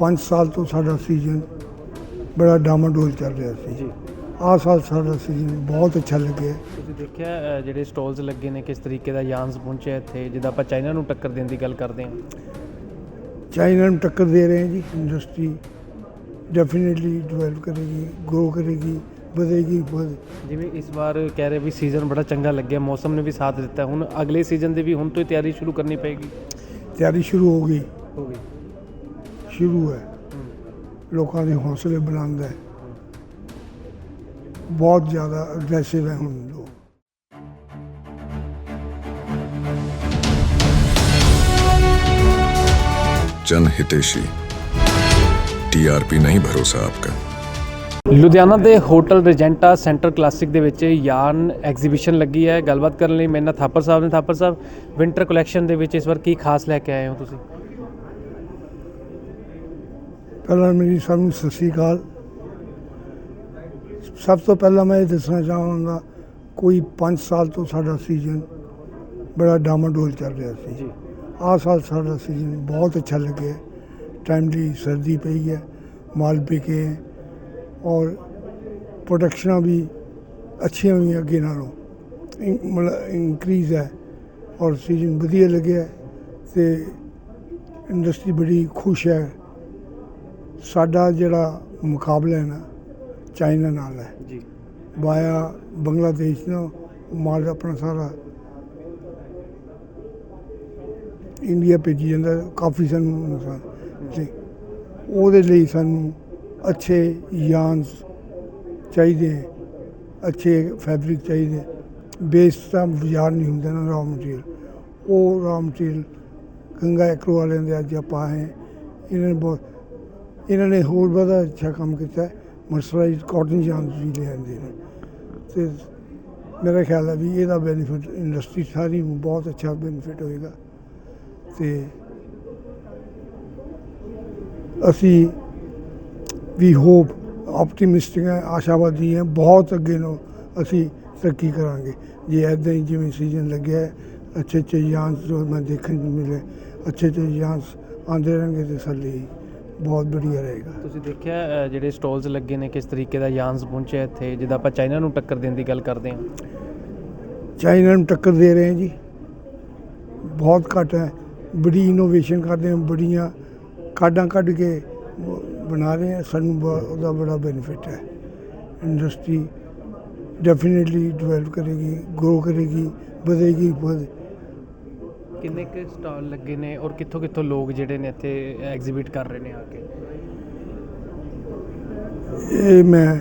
5 ਸਾਲ ਤੋਂ ਸਾਡਾ ਸੀਜ਼ਨ ਬੜਾ ਡਾਮਾਡੋਲ ਚੱਲ ਰਿਹਾ ਸੀ। ਜੀ। ਆਹ ਸਾਲ ਸਾਡਾ ਸੀਜ਼ਨ ਬਹੁਤ ਅੱਛਾ ਲੱਗਿਆ। ਤੁਸੀਂ ਦੇਖਿਆ ਅ, ਜਿਹੜੇ ਸਟਾਲਸ ਲੱਗੇ ਨੇ ਕਿਸ ਤਰੀਕੇ ਦਾ ਯਾਨਸ ਪਹੁੰਚਿਆ ਇੱਥੇ? ਜਿੱਦਾਂ ਆਪਾਂ ਚਾਈਨਾ ਨੂੰ ਟੱਕਰ ਦੇਣ ਦੀ ਗੱਲ ਕਰਦੇ ਹਾਂ। ਚਾਈਨਾ ਨੂੰ ਟੱਕਰ ਦੇ ਰਹੇ ਹਾਂ ਜੀ ਇੰਡਸਟਰੀ ਡੈਫੀਨਿਟਲੀ ਡਿਵੈਲਪ ਕਰੇਗੀ ਗਰੋ ਕਰੇਗੀ ਵਧੇਗੀ ਵਧ ਜਿਵੇਂ ਇਸ ਵਾਰ ਕਹਿ ਰਹੇ ਵੀ ਸੀਜ਼ਨ ਬੜਾ ਚੰਗਾ ਲੱਗਿਆ ਮੌਸਮ ਨੇ ਵੀ ਸਾਥ ਦਿੱਤਾ। ਹੁਣ ਅਗਲੇ ਸੀਜ਼ਨ ਦੀ ਵੀ ਹੁਣ ਤੋਂ ਹੀ ਤਿਆਰੀ ਸ਼ੁਰੂ ਕਰਨੀ ਪਏਗੀ। ਤਿਆਰੀ ਸ਼ੁਰੂ ਹੋ ਗਈ। ਹੋ ਗਈ। ਸ਼ੁਰੂ ਹੈ ਲੋਕਾਂ ਦੇ ਹੌਸਲੇ ਬੁਲੰਦ ਹੈ ਬਹੁਤ ਜ਼ਿਆਦਾ ਅਗਰੈਸਿਵ ਹੈ ਹੁਣ ਲੋਕ जन हितेशी टीआरपी नहीं भरोसा आपका ਲੁਧਿਆਣਾ ਦੇ ਹੋਟਲ ਰੈਜੈਂਟਾ ਸੈਂਟਰ ਕਲਾਸਿਕ ਦੇ ਵਿੱਚ ਯਾਨ ਐਗਜ਼ੀਬਿਸ਼ਨ ਲੱਗੀ ਹੈ ਗੱਲਬਾਤ ਕਰਨ ਲਈ ਮੇਰੇ ਨਾਲ ਥਾਪਰ ਸਾਹਿਬ ਨੇ ਥਾਪਰ ਸਾਹਿਬ ਵਿੰਟਰ ਕਲੈਕਸ਼ਨ ਦੇ ਵਿੱਚ ਇਸ ਵਾਰ ਕੀ ਖਾਸ ਲੈ ਕੇ ਆਏ ਹੋ ਤੁਸੀਂ ਪਹਿਲਾਂ ਮੇਰੀ ਸਭ ਨੂੰ ਸਤਿ ਸ਼੍ਰੀ ਅਕਾਲ। ਸਭ ਤੋਂ ਪਹਿਲਾਂ ਮੈਂ ਇਹ ਦੱਸਣਾ ਚਾਹਾਂਗਾ ਕੋਈ 5 ਸਾਲ ਤੋਂ ਸਾਡਾ ਸੀਜ਼ਨ ਬੜਾ ਡਾਮਾਡੋਲ ਚੱਲ ਰਿਹਾ ਸੀ। ਜੀ। ਆਹ ਸਾਲ ਸਾਡਾ ਸੀਜ਼ਨ ਬਹੁਤ ਅੱਛਾ ਲੱਗਿਆ। ਟਾਈਮਲੀ ਸਰਦੀ ਪਈ ਹੈ ਮਾਲ ਵਿਕੇ ਔਰ ਪ੍ਰੋਡਕਸ਼ਨਾਂ ਵੀ ਅੱਛੀਆਂ ਹੋਈਆਂ ਅੱਗੇ ਨਾਲੋਂ। ਮਤਲਬ ਇਨਕਰੀਜ਼ ਹੈ ਔਰ ਸੀਜ਼ਨ ਵਧੀਆ ਲੱਗਿਆ ਤੇ ਇੰਡਸਟਰੀ ਬੜੀ ਖੁਸ਼ ਹੈ। ਸਾਡਾ ਜਿਹੜਾ ਮੁਕਾਬਲਾ ਹੈ ਨਾ ਚਾਈਨਾ ਨਾਲ ਹੈ। ਜੀ। ਵਾਇਆ ਬੰਗਲਾਦੇਸ਼ ਨਾਲ ਮਾਲ ਆਪਣਾ ਸਾਰਾ ਇੰਡੀਆ ਭੇਜੀ ਜਾਂਦਾ ਕਾਫੀ ਸਾਨੂੰ ਨੁਕਸਾਨ। ਤੇ ਉਹਦੇ ਲਈ ਸਾਨੂੰ ਅੱਛੇ ਯਾਨਸ ਚਾਹੀਦੇ ਹੈ, ਅੱਛੇ ਫੈਬਰਿਕ ਚਾਹੀਦੇ ਬੇਸ ਤਾਂ ਬਾਜ਼ਾਰ ਨਹੀਂ ਹੁੰਦਾ ਨਾ ਰਾਅ ਮਟੀਰੀਅਲ ਉਹ ਰਾਅ ਮਟੀਰੀਅਲ ਗੰਗਾ ਐਕਰੋ ਵਾਲਿਆਂ ਦੇ ਅੱਜ ਆਪਾਂ ਆਏ ਇਹਨਾਂ ਨੇ ਬਹੁਤ ਇਹਨਾਂ ਨੇ ਹੋਰ ਬੜਾ ਅੱਛਾ ਕੰਮ ਕੀਤਾ ਮਰਸਰਾਈਜ਼ ਕਾਟਨ ਜਾਨਸ ਵੀ ਲਿਆਂਦੇ ਨੇ ਤੇ ਮੇਰਾ ਖਿਆਲ ਹੈ ਵੀ ਇਹਦਾ ਬੈਨੀਫਿਟ ਇੰਡਸਟਰੀ ਸਾਰੀ ਨੂੰ ਬਹੁਤ ਅੱਛਾ ਬੈਨੀਫਿਟ ਹੋਏਗਾ। ਤੇ ਅਸੀਂ ਵੀ ਹੋਪ ਆਪਟੀਮਿਸਟਿਕ ਹੈ ਆਸ਼ਾਵਾਦੀ ਹੈ ਬਹੁਤ ਅੱਗੇ ਨੂੰ ਅਸੀਂ ਤਰੱਕੀ ਕਰਾਂਗੇ। ਜੇ ਐਦਾਂ ਹੀ ਜਿਵੇਂ ਸੀਜ਼ਨ ਲੱਗਿਆ ਅੱਛੇ ਅੱਛੇ ਜਾਂਸ ਜੋ ਮੈਂ ਦੇਖਣ ਨੂੰ ਮਿਲੇ ਅੱਛੇ ਅੱਛੇ ਜਾਂਸ ਆਉਂਦੇ ਰਹਿਣਗੇ ਤੇ ਸਾਡੇ ਲਈ ਬਹੁਤ ਵਧੀਆ ਰਹੇਗਾ। ਤੁਸੀਂ ਦੇਖਿਆ ਅ, ਜਿਹੜੇ ਸਟਾਲਸ ਲੱਗੇ ਨੇ ਕਿਸ ਤਰੀਕੇ ਦਾ ਯਾਨਸ ਪਹੁੰਚਿਆ ਇੱਥੇ ਜਿੱਦਾਂ ਆਪਾਂ ਚਾਈਨਾ ਨੂੰ ਟੱਕਰ ਦੇਣ ਦੀ ਗੱਲ ਕਰਦੇ ਹਾਂ? ਚਾਈਨਾ ਨੂੰ ਟੱਕਰ ਦੇ ਰਹੇ ਹਾਂ ਜੀ। ਬਹੁਤ ਘੱਟ ਹੈ। ਬੜੀ ਇਨੋਵੇਸ਼ਨ ਕਰਦੇ ਹਾਂ ਬੜੀਆਂ ਕਾਢਾਂ ਕੱਢ ਕੇ ਬ- ਬਣਾ ਰਹੇ ਹਾਂ। ਸਾਨੂੰ ਬ- ਉਹਦਾ ਬੜਾ ਬੈਨੀਫਿਟ ਹੈ। ਇੰਡਸਟਰੀ ਡੈਫੀਨਿਟਲੀ ਡਿਵੈਲਪ ਕਰੇਗੀ ਗਰੋ ਕਰੇਗੀ ਵਧੇਗੀ ਵਧ ਕਿੰਨੇ ਕੁ ਸਟਾਲ ਲੱਗੇ ਨੇ ਔਰ ਕਿੱਥੋਂ ਕਿੱਥੋਂ ਲੋਕ ਜਿਹੜੇ ਨੇ ਇੱਥੇ ਐਗਜ਼ੀਬਿਟ ਕਰ ਰਹੇ ਨੇ ਆ ਕੇ? ਇਹ ਮੈਂ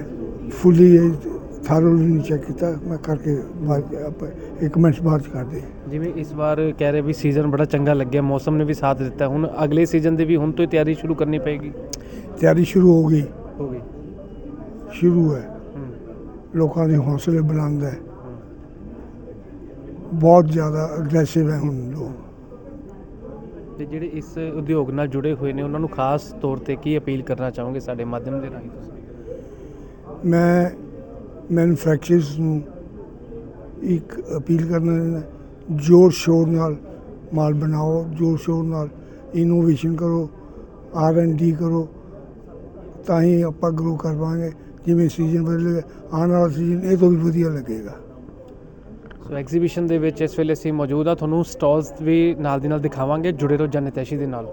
ਫੁੱਲੀ ਥਾਰੋਲੀ ਨਹੀਂ ਚੈੱਕ ਕੀਤਾ। ਮੈਂ ਕਰਕੇ ਇੱਕ ਮਿੰਟ ਬਾਅਦ ਕਰਦੇ ਜਿਵੇਂ ਇਸ ਵਾਰ ਕਹਿ ਰਹੇ ਵੀ ਸੀਜ਼ਨ ਬੜਾ ਚੰਗਾ ਲੱਗਿਆ ਮੌਸਮ ਨੇ ਵੀ ਸਾਥ ਦਿੱਤਾ। ਹੁਣ ਅਗਲੇ ਸੀਜ਼ਨ ਦੀ ਵੀ ਹੁਣ ਤੋਂ ਹੀ ਤਿਆਰੀ ਸ਼ੁਰੂ ਕਰਨੀ ਪਏਗੀ? ਤਿਆਰੀ ਸ਼ੁਰੂ ਹੋ ਗਈ। ਹੋ ਗਈ। ਸ਼ੁਰੂ ਹੂੰ। ਲੋਕਾਂ ਦੇ ਹੌਸਲੇ ਬੁਲੰਦ ਹੈ। ਬਹੁਤ ਜ਼ਿਆਦਾ ਅਗਰੈਸਿਵ ਹੈ ਹੁਣ ਲੋਕ। ਤੇ ਜਿਹੜੇ ਇਸ ਉਦਯੋਗ ਨਾਲ ਜੁੜੇ ਹੋਏ ਨੇ ਉਹਨਾਂ ਨੂੰ ਖਾਸ ਤੌਰ ਤੇ ਕੀ ਅਪੀਲ ਕਰਨਾ ਚਾਹੋਗੇ ਸਾਡੇ ਮਾਧਿਅਮ ਦੇ ਰਾਹੀਂ ਤੁਸੀਂ? ਮੈਂ ਮੈਨੂਫੈਕਚਰਰਸ ਨੂੰ ਇੱਕ ਅਪੀਲ ਕਰਨਾ ਜੋਰ ਸ਼ੋਰ ਨਾਲ ਮਾਲ ਬਣਾਓ ਜੋਰ ਸ਼ੋਰ ਨਾਲ ਇਨੋਵੇਸ਼ਨ ਕਰੋ ਆਰ ਐਂਡ ਡੀ ਕਰੋ ਤਾਂ ਹੀ ਆਪਾਂ ਗਰੋ ਕਰ ਪਾਵਾਂਗੇ। ਜਿਵੇਂ ਸੀਜ਼ਨ ਬਦਲੇਗਾ ਆਉਣ ਵਾਲਾ ਸੀਜ਼ਨ ਇਹ ਤੋਂ ਵੀ ਵਧੀਆ ਲੱਗੇਗਾ। ਸੋ ਐਗਜ਼ੀਬਿਸ਼ਨ ਦੇ ਵਿੱਚ ਇਸ ਵੇਲੇ ਅਸੀਂ ਮੌਜੂਦ ਆ ਤੁਹਾਨੂੰ ਸਟਾਲਸ ਵੀ ਨਾਲ ਦੀ ਨਾਲ ਦਿਖਾਵਾਂਗੇ। ਜੁੜੇ ਰਹੋ ਜਨਤੈਸ਼ੀ ਦੇ ਨਾਲ।